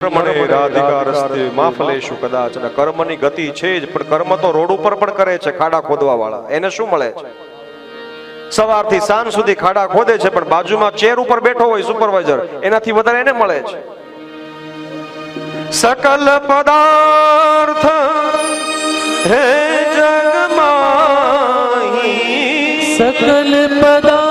કર્મને રાધિકા રસ્તે કદાચ ને કર્મની ગતિ છે જ પણ કર્મ તો રોડ ઉપર પણ કરે છે ખાડા ખોદવા વાળા એને શું મળે છે સવારથી સાંજ સુધી ખાડા ખોદે છે પણ બાજુમાં ચેર ઉપર બેઠો હોય સુપરવાઇઝર એનાથી વધારે એને મળે છે સકલ પદાર્થ હે જગમાહી સકલ પદાર્થ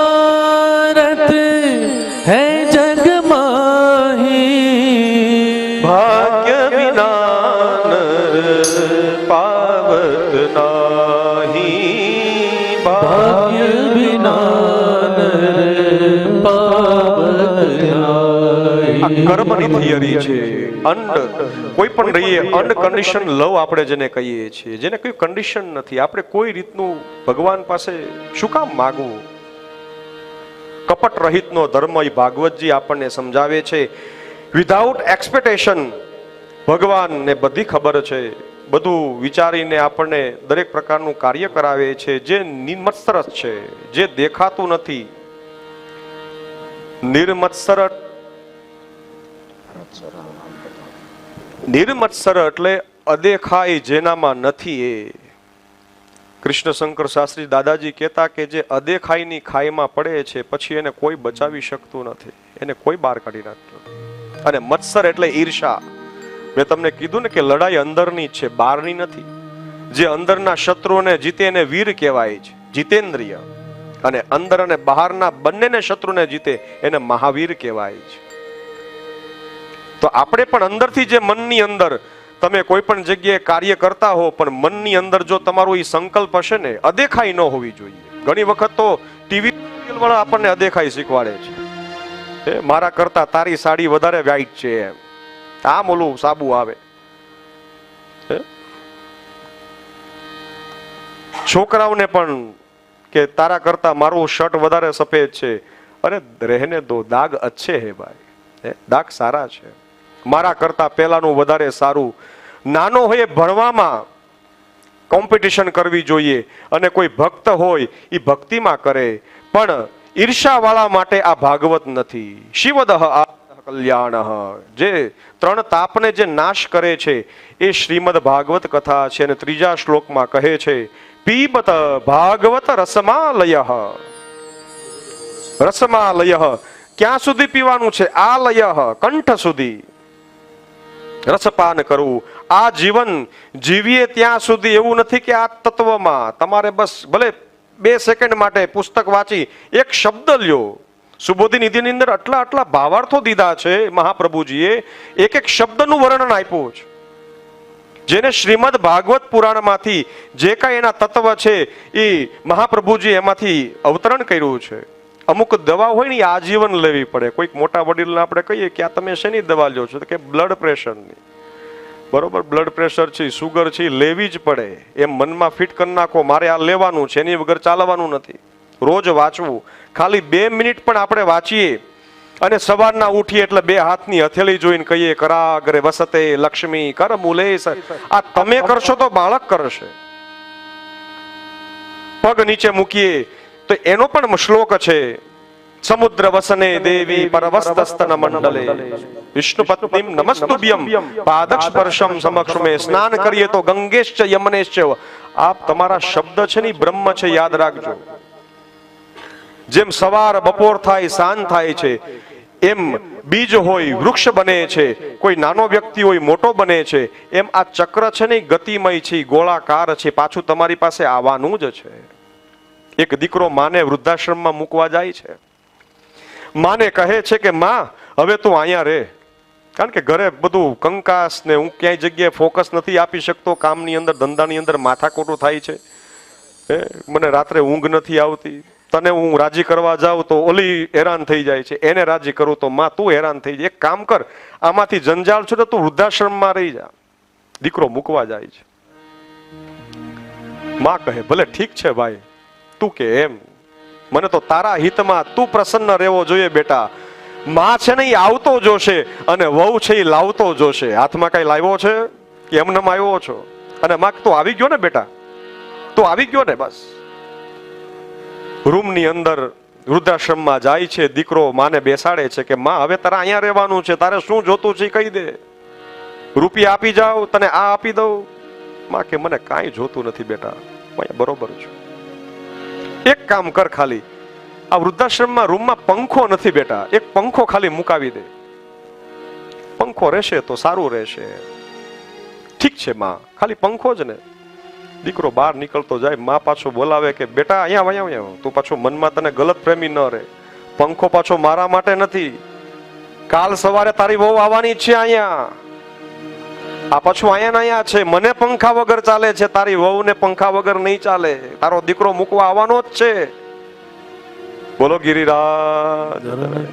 કર્મની થિયરી છે અંડ કોઈ પણ રહીએ અનકન્ડિશન લવ આપણે જેને કહીએ છીએ જેને કોઈ કન્ડિશન નથી આપણે કોઈ રીતનું ભગવાન પાસે શું કામ માગવું કપટ રહિતનો ધર્મ એ ભાગવતજી આપણને સમજાવે છે વિધાઉટ એક્સપેક્ટેશન ભગવાનને બધી ખબર છે. બધું વિચારીને આપણને દરેક પ્રકારનું કાર્ય કરાવે છે. જે નિર્મત્સરસ છે, જે દેખાતું નથી. નિર્મત્સર નિર્મત્સર એટલે અદેખાય જેનામાં નથી એ. કૃષ્ણ શંકર શાસ્ત્રી દાદાજી કહેતા કે જે અદેખાઈની ખાઈમાં પડે છે, પછી એને કોઈ બચાવી શકતું નથી. એને કોઈ બહાર કાઢી નાખતું અને મત્સર એટલે ઈર્ષા. મેં તમને કીધું ને કે લડાઈ અંદરની છે, બહારની નથી. જે અંદરના શત્રુઓને જીતે એને વીર કહેવાય છે, જીતેન્દ્રિય. અને અંદર અને બહારના બંનેને શત્રુને જીતે એને મહાવીર કહેવાય છે. તો આપણે પણ અંદરથી જે મનની અંદર તમે કોઈ પણ જગ્યાએ કાર્ય કરતા હો, પણ મનની અંદર જો તમારો એ સંકલ્પ હશે ને, અદેખાઈ ન હોવી જોઈએ. ઘણી વખત તો ટીવી વાળા આપણને અદેખાઈ શીખવાડે છે. મારા કરતા તારી સાડી વધારે વ્હાઈટ છે એમ. આમ ઓલું સાબુ આવે. છોકરાઓને પણ કે તારા કરતા મારું શર્ટ વધારે સફેદ છે. અરે રહેને દો, દાગ અચ્છે હે ભાઈ. દાગ સારા છે. મારા કરતા પહેલાનું વધારે સારું. નાનો હોય ભણવામાં કોમ્પિટિશન કરવી જોઈએ અને કોઈ ભક્ત હોય એ ભક્તિમાં કરે. પણ ઈર્ષાવાળા માટે આ ભાગવત નથી. શિવદહ આ કલ્યાણ. જે ત્રણ તાપને જે નાશ કરે છે, એ શ્રીમદ ભાગવત કથા છે અને ત્રીજા શ્લોકમાં કહે છે, પીબત ભાગવત રસમાલય. રસમાલય. ક્યાં સુધી પીવાનું છે? આ લય કંઠ સુધી. રસપાન કરવું આ જીવન જીવીએ ત્યાં સુધી એવું નથી કે આ તત્વમાં તમારે બસ ભલે બે સેકન્ડ માટે પુસ્તક વાંચી એક શબ્દ લ્યો. સુબોધી નિધિની અંદર આટલા આટલા ભાવાર્થો દીધા છે મહાપ્રભુજીએ, એક એક શબ્દનું વર્ણન આપ્યું છે. જેને શ્રીમદ ભાગવત પુરાણમાંથી જે કાંઈ એના તત્વ છે એ મહાપ્રભુજી એમાંથી અવતરણ કર્યું છે. અમુક દવા હોય ને એ આજીવન લેવી પડે. કોઈક મોટા વડીલને આપણે કહીએ કે આ તમે શેની દવા લ્યો છો? કે બ્લડ પ્રેશરની. બરોબર, બ્લડ પ્રેશર છે, સુગર છે લેવી જ પડે. એમ મનમાં ફિટ કરી નાખો, મારે આ લેવાનું છે, એની વગર ચાલવાનું નથી. રોજ વાંચવું. ખાલી બે મિનિટ પણ આપણે વાંચીએ અને સવારના ઉઠીએ એટલે બે હાથની હથેળી જોઈને કહીએ, કરાગરે વસતે લક્ષ્મી કર મુલે આ તમે કરશો તો બાળક કરશે. પગ નીચે મૂકીએ તો એનો પણ શ્લોક છે, સમુદ્ર વસને દેવી પરવસ્તસ્તન મંડલે. વિષ્ણુ પત્નીમ નમસ્તુભ્યમ પાદક સ્પર્શમ સમક્ષ મે સ્નાન કરીએ તો ગંગેશ્ચ યમનેશ્ચ. આપ તમારા શબ્દ છે ને બ્રહ્મ છે, યાદ રાખજો. જેમ સવાર બપોર થાય, સાંજ થાય છે, એમ બીજ હોય, વૃક્ષ બને છે, કોઈ નાનો વ્યક્તિ હોય, મોટો બને છે, એમ આ ચક્ર છે ને, ગતિમય છે ગોળાકાર છે, પાછું તમારી પાસે આવવાનું જ છે. એક દીકરો માને વૃદ્ધાશ્રમમાં મૂકવા જાય છે. માને કહે છે કે, માં, હવે તું અહીંયા રે. કારણ કે ઘરે બધું કંકાસ ને હું ક્યાંય જગ્યાએ ફોકસ નથી આપી શકતો, કામની અંદર, ધંધાની અંદર માથાકોટું થાય છે. મને રાત્રે ઊંઘ નથી આવતી. તને હું રાજી કરવા જાઉં તો ઓલી હેરાન થઈ જાય છે, એને રાજી કરું તો માં તું હેરાન થઈ જાય. એક કામ કર, આમાંથી જંજાળ છો તો તું વૃદ્ધાશ્રમમાં રહી જા. દીકરો મૂકવા જાય છે. માં કહે, ભલે ઠીક છે ભાઈ, તું કે એમ. મને તો તારા હિતમાં તું પ્રસન્ન રહેવો જોઈએ બેટા. માં છે ને એ આવતો જોશે અને વહુ છે એ લાવતો જોશે. હાથમાં કઈ લાવ્યો છે? કે એમને આવ્યો છો? અને માં, તું આવી ગયો ને બેટા? તું આવી ગયો ને બસ. રૂમની અંદર વૃદ્ધાશ્રમમાં જાય છે, દીકરો માને બેસાડે છે કે, માં, હવે તારે અહીંયા રહેવાનું છે, તારે શું જોતું છે કહી દે. રૂપિયા આપી જાઓ, તને આ આપી દઉં. માં કે, મને કાંઈ જોતું નથી બેટા બરોબર છું. એક કામ કર ખાલી, આ વૃદ્ધાશ્રમમાં રૂમમાં પંખો નથી બેટા, એક પંખો ખાલી મુકાવી દે. પંખો રહેશે તો સારું રહેશે. ઠીક છે માં, ખાલી પંખો જ ને. દીકરો બહાર નીકળતો જાય, માં પાછો બોલાવે કે, બેટા, અહીંયા અહીંયા અહીંયા તું પાછો મનમાં તને ગલત પ્રેમી ન રહે. પંખો પાછો મારા માટે નથી. કાલ સવારે તારી વહુ આવવાની છે અહીંયા. આ પાછું અહીંયા ને અહીંયા છે. મને પંખા વગર ચાલે છે. તારી વહુને પંખા વગર નહીં ચાલે. તારો દીકરો મૂકવા આવવાનો જ છે. બોલો ગિરિરાજ.